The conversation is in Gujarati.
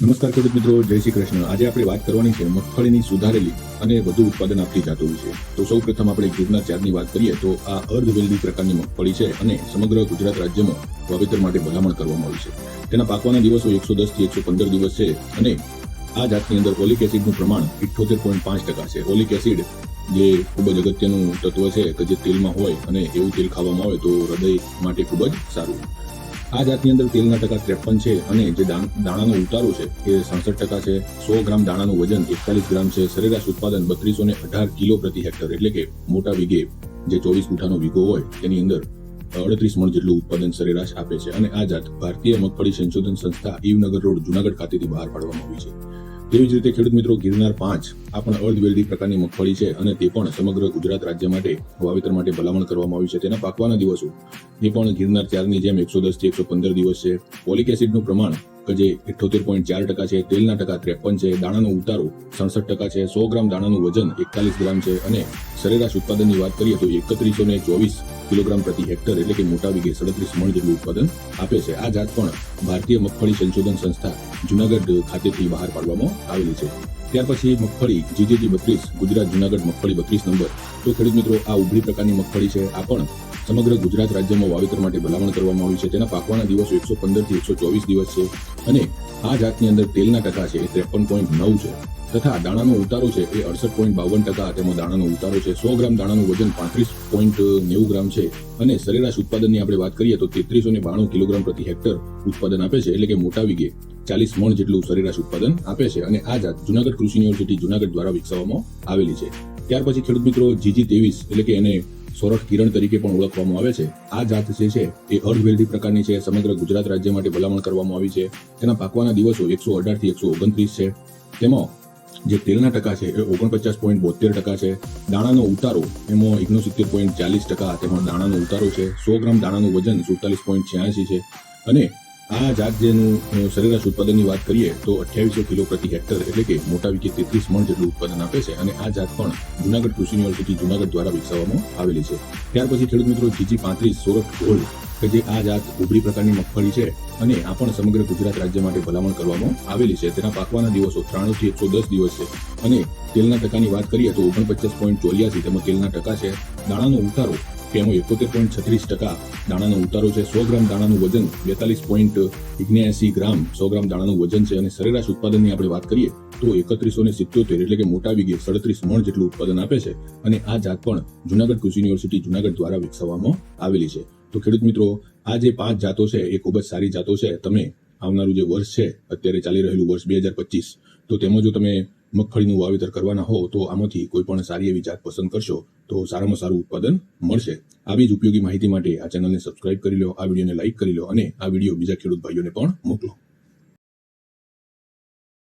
નમસ્કાર ખેડૂત મિત્રો, જય શ્રી કૃષ્ણ. આજે આપણે વાત કરવાની છે મગફળીની સુધારેલી અને વધુ ઉત્પાદન આપતી જાતો વિશે. તો સૌ પ્રથમ આપણે ગીરના ચારની વાત કરીએ તો આ અર્ધ વેલ્ડી પ્રકારની મગફળી છે અને સમગ્ર ગુજરાત રાજ્યમાં વાવેતર માટે ભલામણ કરવામાં આવી છે. તેના પાકવાના દિવસો એકસો દસથી એકસો પંદર દિવસ છે અને આ જાતની અંદર ઓલિક એસિડનું પ્રમાણ ઇઠ્ઠોતેર પોઈન્ટ પાંચ ટકા છે. ઓલિક એસિડ જે ખૂબ જ અગત્યનું તત્વ છે કે જે તેલમાં હોય અને એવું તેલ ખાવામાં આવે તો હૃદય માટે ખૂબ જ સારું. આ જાતની અંદર તેલના ટકા ત્રેપન છે અને જે દાણ- દાણાનો ઉતારો છે એ સડસઠ ટકા છે. સો ગ્રામ દાણાનું વજન એકતાલીસ ગ્રામ છે. સરેરાશ ઉત્પાદન બત્રીસો ને અઢાર કિલો પ્રતિ હેક્ટર. એટલે કે મોટા વીઘે જે ચોવીસ ગુઠાનો વીઘો હોય, તેની અંદર અડત્રીસ મણ જેટલું ઉત્પાદન સરેરાશ આપે છે. અને આ જાત ભારતીય મગફળી સંશોધન સંસ્થા ઈવનગર રોડ, જુનાગઢ ખાતેથી બહાર પાડવામાં આવી છે. તેવી જ રીતે ખેડૂત મિત્રો ગિરનાર પાંચ આ પણ અર્ધવેલ્ડી પ્રકારની મગફળી છે અને તે પણ સમગ્ર ગુજરાત રાજ્ય માટે વાવેતર માટે ભલામણ કરવામાં આવી છે. તેના પાકવાના દિવસો એ પણ ગિરનાર ચારની જેમ એકસો દસથી એકસો પંદર દિવસ છે. પોલિક એસિડનું પ્રમાણ કે જે ઇઠ્ઠોતેર પોઈન્ટ ચાર ટકા છે, તેલના ટકા ત્રેપન છે, દાણાનો ઉતારો સડસઠ ટકા છે, સો ગ્રામ દાણાનું વજન એકતાલીસ ગ્રામ છે અને સરેરાશ ઉત્પાદનની વાત કરીએ તો એકત્રીસો ને ચોવીસ કિલોગ્રામ પ્રતિ હેક્ટર એટલે કે મોટા વીઘે સડત્રીસ મણ જેટલું ઉત્પાદન આપે છે. આ જાત પણ ભારતીય મગફળી સંશોધન સંસ્થા જુનાગઢ ખાતેથી બહાર પાડવામાં આવેલી છે. ત્યાર પછી મગફળી જીજેજી બત્રીસ, ગુજરાત જુનાગઢ મગફળી બત્રીસ નંબર. તો ખેડૂત મિત્રો, આ ઉભરી પ્રકારની મગફળી છે. આ પણ સમગ્ર ગુજરાત રાજ્યમાં વાવેતર માટે ભલામણ કરવામાં આવી છે. તેના પાકવાના દિવસો એકસો પંદરથી એકસો ચોવીસ દિવસ છે અને આ જાતની અંદર તેલના ટકા છે, એ ત્રેપન પોઈન્ટ નવ છે. તથા દાણાનો ઉતારો છે, એ અડસઠ પોઈન્ટ બાવન ટકા તેમાં દાણાનો ઉતારો છે. સો ગ્રામ દાણાનું વજન પાંત્રીસ પોઈન્ટ નેવું ગ્રામ છે અને સરેરાશ ઉત્પાદનની આપણે વાત કરીએ તો તેત્રીસો ને બાણું કિલોગ્રામ પ્રતિ હેક્ટર ઉત્પાદન આપે છે, એટલે કે મોટા વિગે ચાલીસ મણ જેટલું સરેરાશ ઉત્પાદન આપે છે અને આ જાત જુનાગઢ કૃષિ યુનિવર્સિટી જુનાગઢ દ્વારા વિકસાવવામાં આવેલી છે. ત્યાર પછી ખેડૂત મિત્રો, જીજી ત્રેવીસ એટલે કે એને સોરઠ કિરણ તરીકે પણ ઓળખવામાં આવે છે. આ જાત જે છે, એ અર્ધવેલ્ધી પ્રકારની છે. સમગ્ર ગુજરાત રાજ્ય માટે ભલામણ કરવામાં આવી છે. તેના પાકવાના દિવસો એકસો અઢારથી એકસો ઓગણત્રીસ છે. તેમાં જે તેલના ટકા છે, એ ઓગણપચાસ પોઈન્ટ બોતેર ટકા છે. દાણાનો ઉતારો, એમાં ઓગણસિત્તેર પોઈન્ટ ચાલીસ ટકા. તેમાં દાણાનો ઉતારો છે. સો ગ્રામ દાણાનું વજન સુડતાલીસ પોઈન્ટ છ્યાસી છે. અને આ જાત જેનું સરેરાશ ઉત્પાદનની વાત કરીએ તો અઠ્યાવીસો કિલો પ્રતિ હેક્ટર એટલે કે મોટા વિકે તેત્રીસ મણ જેટલું ઉત્પાદન આપે છે અને આ જાત પણ જુનાગઢ કૃષિ યુનિવર્સિટી જુનાગઢ દ્વારા વિકસાવવામાં આવેલી છે. ત્યાર પછી ખેડૂત મિત્રો જીજી પાંત્રીસ, સોરઠ, ગોલ્ડ કે જે આ જાત ઉભરી પ્રકારની મગફળી છે અને આ પણ સમગ્ર ગુજરાત રાજ્ય માટે ભલામણ કરવામાં આવેલી છે. તેના પાકવાના દિવસો ત્રાણું થી એકસો દસ દિવસ છે અને તેલના ટકાની વાત કરીએ તો ઓગણપચાસ પોઈન્ટ ચોર્યાસી તેમાં તેલના ટકા છે. દાણાનો ઉતારો એમાં એકોતેર પોઈન્ટ છત્રીસ ટકા દાણાનો ઉતારો છે. સો ગ્રામ દાણાનું વજન બેતાલીસ પોઈન્ટ ઓગણ્યાસી ગ્રામ સો ગ્રામ દાણાનું વજન છે. અને સરેરાશ ઉત્પાદનની આપણે વાત કરીએ તો એકત્રીસો ને સિત્યોતેર એટલે કે મોટા વીઘે સડત્રીસ મણ જેટલું ઉત્પાદન આપે છે. અને આ જાત પણ જુનાગઢ કૃષિ યુનિવર્સિટી જુનાગઢ દ્વારા વિકસાવવામાં આવેલી છે. તો ખેડૂત મિત્રો, આ જે પાંચ જાતો છે એ ખૂબ જ સારી જાતો છે. તમે આવનારું જે વર્ષ છે, અત્યારે ચાલી રહેલું વર્ષ બે હજાર પચીસ. તો તેમાં જો તમે મગફળીનું વાવેતર કરવાના હો, તો આમાંથી કોઈ પણ સારી એવી જાત પસંદ કરશો, તો સારામાં સારું ઉત્પાદન મળશે. આવી જ ઉપયોગી માહિતી માટે આ ચેનલને સબસ્ક્રાઇબ કરી લો, આ વિડીયોને લાઇક કરી લો અને આ વીડિયો બીજા ખેડૂત ભાઈઓને પણ મોકલો.